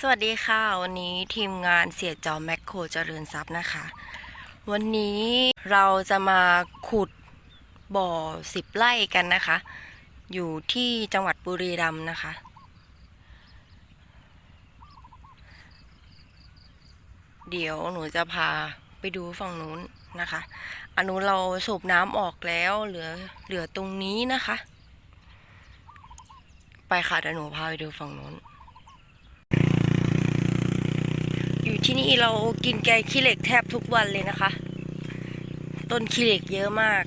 สวัสดีค่ะ วันนี้ทีมงานเสียจอแมคโครเจริญทรัพย์นะคะ วันนี้เราจะมาขุดบ่อสิบไร่กันนะคะ อยู่ที่จังหวัดบุรีรัมย์นะคะ เดี๋ยวหนูจะพาไปดูฝั่งนู้นนะคะอันนู้นเราสูบน้ำออกแล้วเหลือเหลือตรงนี้นะคะ ไปค่ะเดี๋ยวหนูพาไปดูฝั่งนู้น อยู่ที่ นี่เรากินแกงขี้เหล็กแทบทุกวันเลยนะคะ ต้นขี้เหล็กเยอะมาก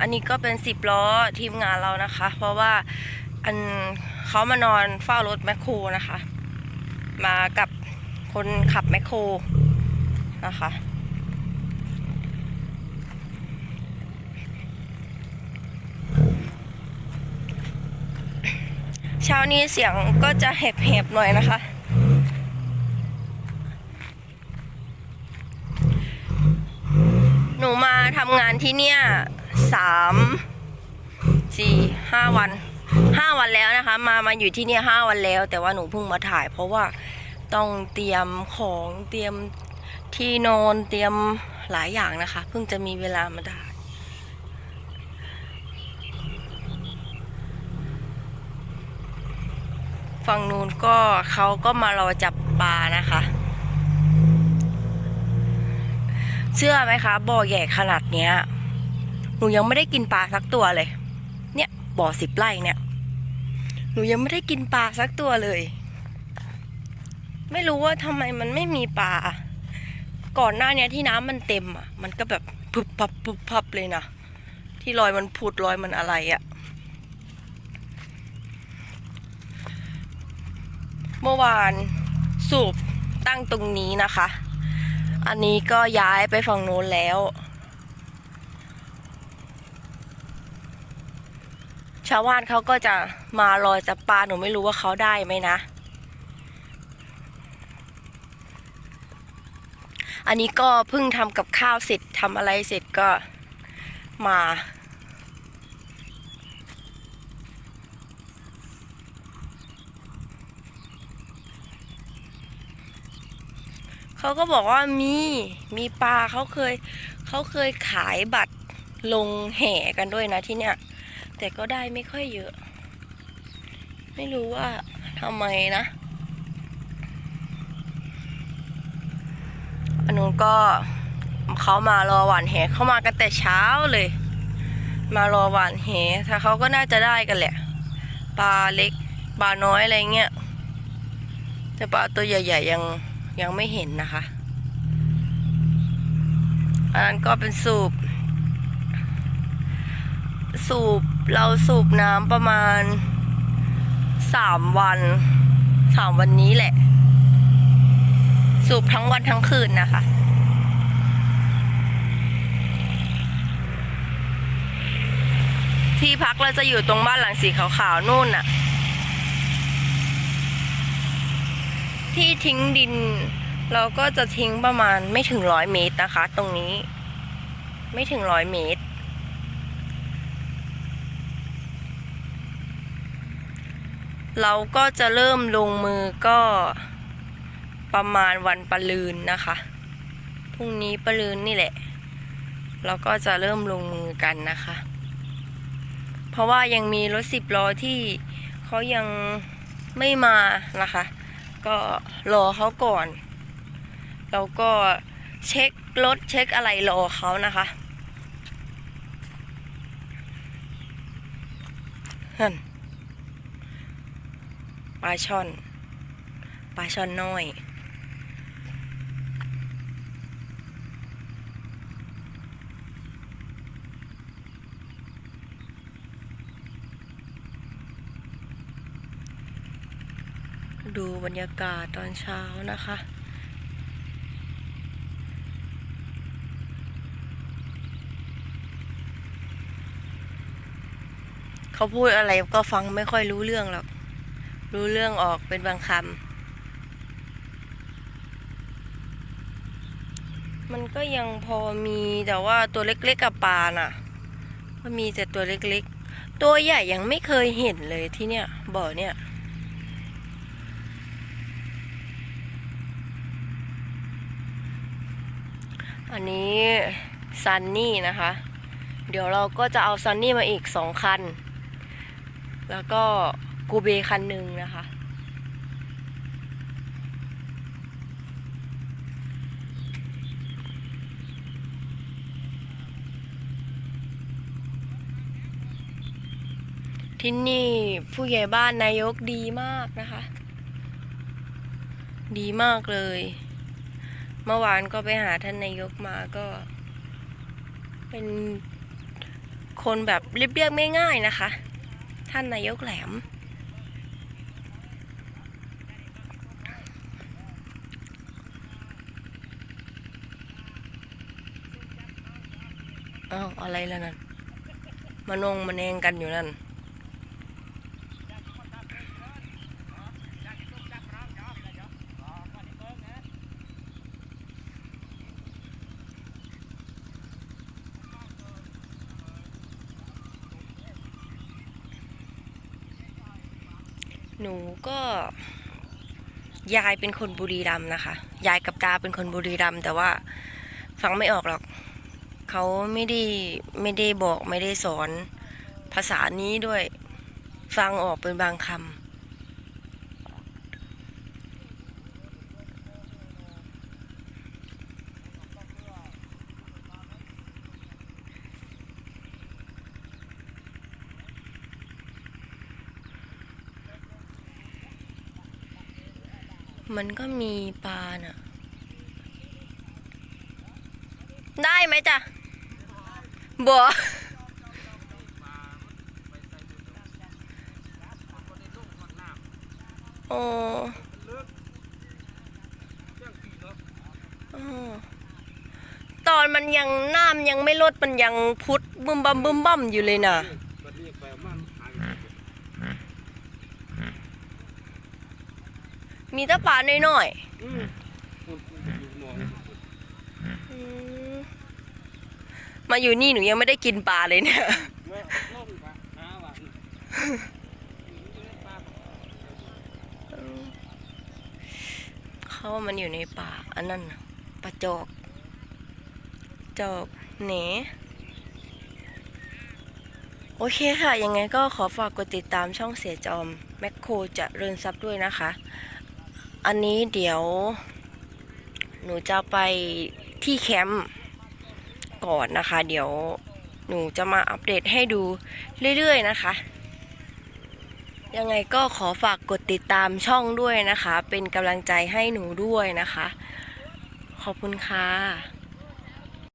อันนี้ก็เป็นสิบล้อทีมงานเรานะคะ เพราะว่าอันเขามานอนเฝ้ารถแมคโครนะคะ มากับคนขับแมคโครนะคะ เช้านี้เสียงก็จะแหบๆหน่อยนะคะ หนูมาทำงานที่เนี่ยสามสี่ห้าวันห้าวันแล้วนะคะ มามาอยู่ที่เนี่ยห้าวันแล้ว แต่ว่าหนูเพิ่งมาถ่าย เพราะว่าต้องเตรียมของเตรียมที่นอนเตรียมหลายอย่างนะคะ เพิ่งจะมีเวลามาถ่าย ฝั่งนู้นก็เขาก็มารอจับปลานะคะ เชื่อไหมคะบ่อใหญ่ขนาดเนี้ยหนูยังไม่ได้กินปลาสักตัวเลย เนี่ยบ่อสิบไร่เนี่ย หนูยังไม่ได้กินปลาสักตัวเลย ไม่รู้ว่าทำไมมันไม่มีปลาก่อนหน้าเนี้ยที่น้ำมันเต็มอะ มันก็แบบพุบพับพุบพับเลยนะที่รอยมันผุดรอยมันอะไรอะ เมื่อวานสูบตั้งตรงนี้นะคะ อันนี้ก็ย้ายไปฝั่งโน้นแล้ว ชาวบ้านเขาก็จะมารอจับปลาหนูไม่รู้ว่าเขาได้ไหมนะ อันนี้ก็เพิ่งทำกับข้าวเสร็จทำอะไรเสร็จก็มา เขาก็บอกว่ามีมีปลาเขาเคยเขาเคยขายบัตรลงแห่กันด้วยนะที่เนี่ย แต่ก็ได้ไม่ค่อยเยอะ ไม่รู้ว่าทำไมนะอันนู้นก็เขามารอหวานแหเขามากันแต่เช้าเลย มารอหวานแหถ้าเขาก็น่าจะได้กันแหละปลาเล็กปลาน้อยอะไรเงี้ยแต่ปลาตัวใหญ่ๆยัง ยังไม่เห็นนะคะอันนั้นก็เป็นสูบ สูบเราสูบน้ำประมาณสามวันสามวันนี้แหละ สูบทั้งวันทั้งคืนนะคะที่พักเราจะอยู่ตรงบ้านหลังสีขาวๆนู่นน่ะ ที่ทิ้งดิน เราก็จะทิ้งประมาณไม่ถึงร้อยเมตรนะคะ ตรงนี้ ไม่ถึงร้อยเมตร เราก็จะเริ่มลงมือก็ประมาณวันปะลืนนะคะพรุ่งนี้ปะลืนนี่แหละ เราก็จะเริ่มลงมือกันนะคะ เพราะว่ายังมีรถสิบล้อที่เขายังไม่มานะคะ ก็รอเขาก่อน แล้วก็เช็ครถเช็คอะไรรอเขานะคะนั่นปลาช่อน ปลาช่อนน้อย ดูบรรยากาศตอนเช้านะคะ เขาพูดอะไรก็ฟังไม่ค่อยรู้เรื่องหรอก รู้เรื่องออกเป็นบางคำ มันก็ยังพอมีแต่ว่าตัวเล็กๆกับปลาน่ะ ก็มีแต่ตัวเล็กๆ ตัวใหญ่ยังไม่เคยเห็นเลยที่เนี่ยบ่อเนี่ย อันนี้ซันนี่นะคะ เดี๋ยวเราก็จะเอาซันนี่มาอีกสองคัน แล้วก็กูเบคันหนึ่งนะคะ ที่นี่ผู้ใหญ่บ้านนายกดีมากนะคะ ดีมากเลย เมื่อวานก็ไปหาท่านนายกมาก็ เป็นคนแบบเรียบๆง่ายนะคะ ท่านนายกแหลม อ้าวอะไรแล้วนั่นมานงมาแนงกันอยู่นั่น หนูก็ยายเป็นคนบุรีรัมย์นะคะ ยายกับตาเป็นคนบุรีรัมย์แต่ว่าฟังไม่ออกหรอก เขาไม่ได้ไม่ได้บอกไม่ได้สอนภาษานี้ด้วย ฟังออกเป็นบางคำ มันก็มีปลาน่ะ ได้ไหมจ๊ะบัวโอ้อ๋อตอนมันยังน้ำยังไม่ลดมันยังพุดบึมบัมบึมบัมอยู่เลยน่ะ ก็เรียกไปว่ามันหายไป มีแต่ปลาน้อยอืมคนอยู่หนองๆอืมมาอยู่นี่หนูยังไม่ได้กินปลาเลยเนี่ยแม่ล่มกะหาหวานเขาว่ามันอยู่ในป่า อันนั้นน่ะปลาจอก จอกเหนโอเคค่ะ ยังไงก็ขอฝากกดติดตามช่องเสียจอม แมคโครจะเริญซับด้วยนะคะ อันนี้เดี๋ยว หนูจะไปที่แคมป์ก่อนนะคะ เดี๋ยวหนูจะมาอัปเดตให้ดูเรื่อยๆนะคะ ยังไงก็ขอฝากกดติดตามช่องด้วยนะคะ เป็นกำลังใจให้หนูด้วยนะคะ ขอบคุณค่ะ